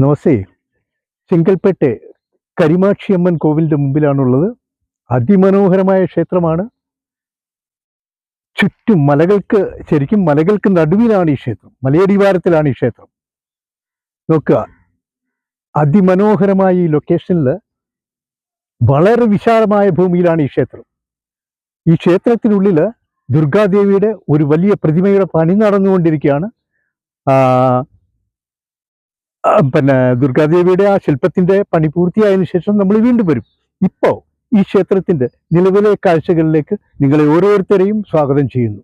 നമസ്തേ. കരിമാക്ഷി കരിമാക്ഷിയമ്മൻ കോവിലിന്റെ മുമ്പിലാണുള്ളത്. അതിമനോഹരമായ ക്ഷേത്രമാണ്. ചുറ്റും മലകൾക്ക് ശരിക്കും മലകൾക്ക് നടുവിലാണ് ഈ ക്ഷേത്രം. മലയടിവാരത്തിലാണ് ഈ ക്ഷേത്രം. നോക്കുക. അതിമനോഹരമായ ഈ ലൊക്കേഷനിൽ വളരെ വിശാലമായ ഭൂമിയിലാണ് ഈ ക്ഷേത്രം. ഈ ക്ഷേത്രത്തിനുള്ളിൽ ദുർഗാദേവിയുടെ ഒരു വലിയ പ്രതിമയുടെ പണി നടന്നുകൊണ്ടിരിക്കുകയാണ്. പിന്നെ ദുർഗാദേവിയുടെ ആ ശില്പത്തിന്റെ പണി പൂർത്തിയായതിനു ശേഷം നമ്മൾ വീണ്ടും വരും. ഇപ്പോ ഈ ക്ഷേത്രത്തിന്റെ നിലവിലെ കാഴ്ചകളിലേക്ക് നിങ്ങളെ ഓരോരുത്തരെയും സ്വാഗതം ചെയ്യുന്നു.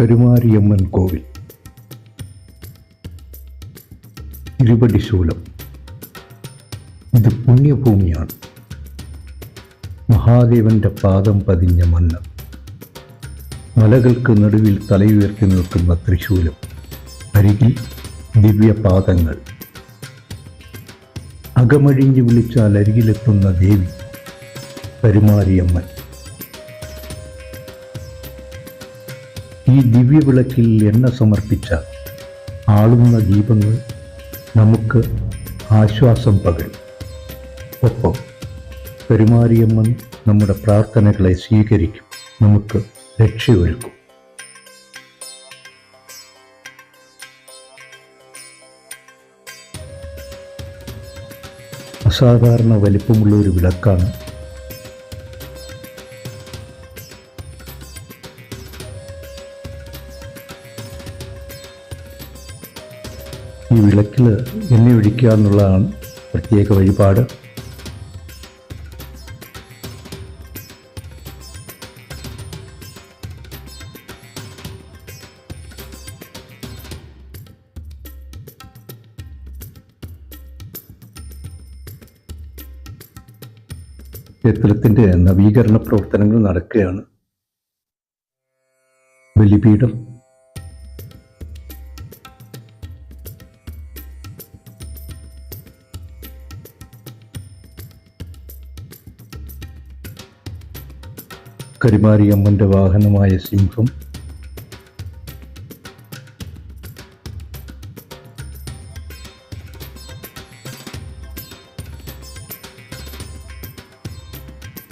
കരുമാരിയമ്മൻ കോവിൽ. ഇരുപടിശൂലം ഇത് പുണ്യഭൂമിയാണ്. മഹാദേവന്റെ പാദം പതിഞ്ഞ മണ്ണ് മലകൾക്ക് നടുവിൽ തലയുയർത്തി നിൽക്കുന്ന തൃശൂലം. അരികിൽ ദിവ്യപാദങ്ങൾ അകമഴിഞ്ഞു വിളിച്ചാൽ അരികിലെത്തുന്ന ദേവി കരുമാരിയമ്മൻ ഈ ദിവ്യവിളക്കിൽ എണ്ണ സമർപ്പിച്ച ആളുന്ന ദീപങ്ങൾ നമുക്ക് ആശ്വാസം പകരും. ഒപ്പം പെരുമാരിയമ്മൻ നമ്മുടെ പ്രാർത്ഥനകളെ സ്വീകരിക്കും. നമുക്ക് രക്ഷയൊരുക്കും. അസാധാരണ വലിപ്പമുള്ള ഒരു വിളക്കാണ്. ഈ വിളക്കിൽ എണ്ണ ഒഴിക്കുക എന്നുള്ളതാണ് പ്രത്യേക വഴിപാട്. ക്ഷേത്രത്തിന്റെ നവീകരണ പ്രവർത്തനങ്ങൾ നടക്കുകയാണ്. ബലിപീഠം. കരിമാരിയമ്മന്റെ വാഹനമായ സിംഹം.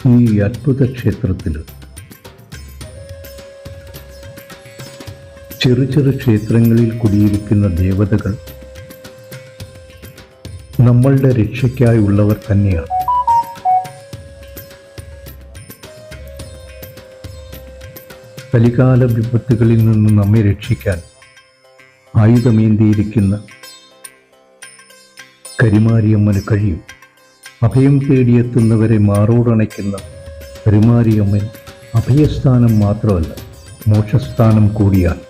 ഈ അത്ഭുത ക്ഷേത്രത്തിൽ ചെറു ചെറു ക്ഷേത്രങ്ങളിൽ കുടിയിരിക്കുന്ന ദേവതകൾ നമ്മളുടെ രക്ഷയ്ക്കായുള്ളവർ തന്നെയാണ്. കലികാല വിപത്തുകളിൽ നിന്ന് നമ്മെ രക്ഷിക്കാൻ ആയുധമേന്തിയിരിക്കുന്ന കരിമാരിയമ്മന് കഴിയും. അഭയം തേടിയെത്തുന്നവരെ മാറോടണയ്ക്കുന്ന പെരുമാരിയമ്മൻ അഭയസ്ഥാനം മാത്രമല്ല മോക്ഷസ്ഥാനം കൂടിയാണ്.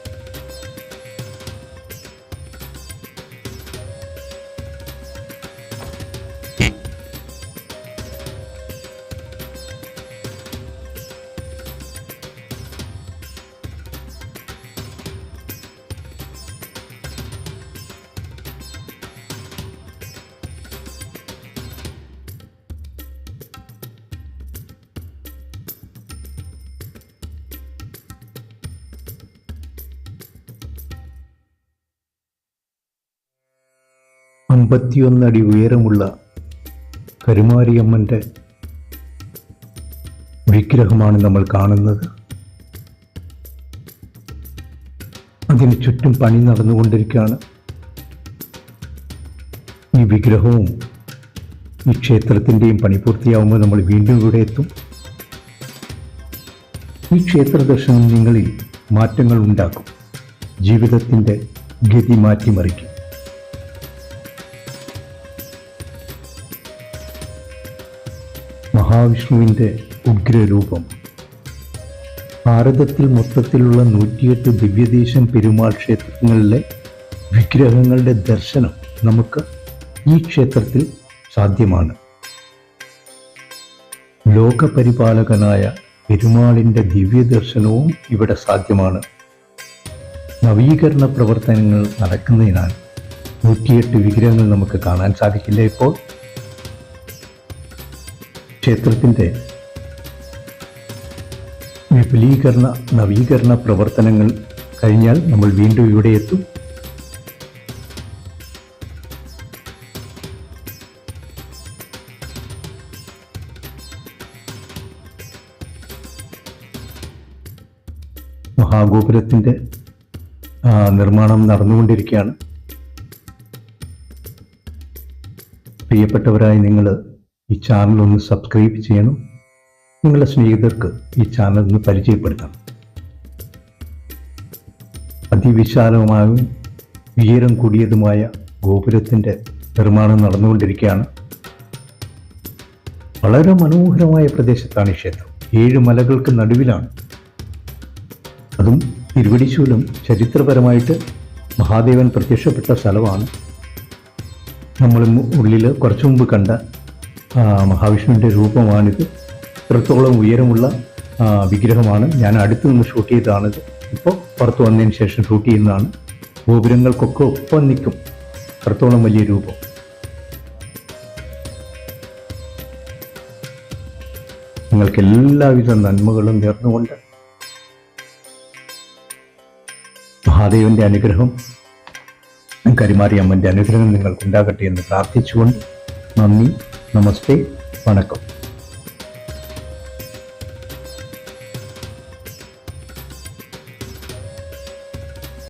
അമ്പത്തിയൊന്നടി ഉയരമുള്ള കരുമാരിയമ്മന്റെ വിഗ്രഹമാണ് നമ്മൾ കാണുന്നത്. അതിന് ചുറ്റും പണി നടന്നുകൊണ്ടിരിക്കുകയാണ്. ഈ വിഗ്രഹവും ഈ ക്ഷേത്രത്തിന്റെയും പണി പൂർത്തിയാവുമ്പോൾ നമ്മൾ വീണ്ടും ഇവിടെ എത്തും. ഈ ക്ഷേത്ര ദർശനം നിങ്ങളിൽ മാറ്റങ്ങൾ ഉണ്ടാക്കും ജീവിതത്തിന്റെ ഗതി മാറ്റിമറിക്കും. മഹാവിഷ്ണുവിന്റെ ഉഗ്രരൂപം. ഭാരതത്തിൽ മൊത്തത്തിലുള്ള നൂറ്റിയെട്ട് ദിവ്യദേശം പെരുമാൾ ക്ഷേത്രങ്ങളിലെ വിഗ്രഹങ്ങളുടെ ദർശനം നമുക്ക് ഈ ക്ഷേത്രത്തിൽ സാധ്യമാണ്. ലോകപരിപാലകനായ പെരുമാളിന്റെ ദിവ്യദർശനവും ഇവിടെ സാധ്യമാണ്. നവീകരണ പ്രവർത്തനങ്ങൾ നടക്കുന്നതിനാൽ നൂറ്റിയെട്ട് വിഗ്രഹങ്ങൾ നമുക്ക് കാണാൻ സാധിക്കില്ല ഇപ്പോൾ. ക്ഷേത്രത്തിന്റെ വിപുലീകരണ നവീകരണ പ്രവർത്തനങ്ങൾ കഴിഞ്ഞാൽ നമ്മൾ വീണ്ടും ഇവിടെ എത്തും. മഹാഗോപുരത്തിന്റെ നിർമ്മാണം നടന്നുകൊണ്ടിരിക്കുകയാണ്. പ്രിയപ്പെട്ടവരായി നിങ്ങൾ ഈ ചാനൽ ഒന്ന് സബ്സ്ക്രൈബ് ചെയ്യണം. നിങ്ങളുടെ സ്നേഹിതർക്ക് ഈ ചാനൽ ഒന്ന് പരിചയപ്പെടുത്തണം. അതിവിശാലമായും ഉയരം കൂടിയതുമായ ഗോപുരത്തിന്റെ നിർമ്മാണം നടന്നുകൊണ്ടിരിക്കുകയാണ്. വളരെ മനോഹരമായ പ്രദേശത്താണ് ഈ ക്ഷേത്രം. ഏഴ് മലകൾക്ക് നടുവിലാണ്. അതും തിരുവടിശൂലം ചരിത്രപരമായിട്ട് മഹാദേവൻ പ്രത്യക്ഷപ്പെട്ട സ്ഥലമാണ്. നമ്മൾ ഉള്ളിൽ കുറച്ചു മുമ്പ് കണ്ട മഹാവിഷ്ണുവിന്റെ രൂപമാണിത്. ഇത്രത്തോളം ഉയരമുള്ള വിഗ്രഹമാണ്. ഞാൻ അടുത്ത് നിന്ന് ഷൂട്ട് ചെയ്തതാണിത് ഇപ്പോൾ പുറത്ത് വന്നതിന് ശേഷം ഷൂട്ട് ചെയ്യുന്നതാണ്. ഗോപുരങ്ങൾക്കൊക്കെ ഒപ്പം നിൽക്കും. അത്രത്തോളം വലിയ രൂപം. നിങ്ങൾക്ക് എല്ലാവിധ നന്മകളും നേർന്നുകൊണ്ട് മഹാദേവന്റെ അനുഗ്രഹം കരിമാരി അമ്മന്റെ അനുഗ്രഹം നിങ്ങൾക്കുണ്ടാകട്ടെ എന്ന് പ്രാർത്ഥിച്ചുകൊണ്ട് നന്ദി. നമസ്തേ വണക്കം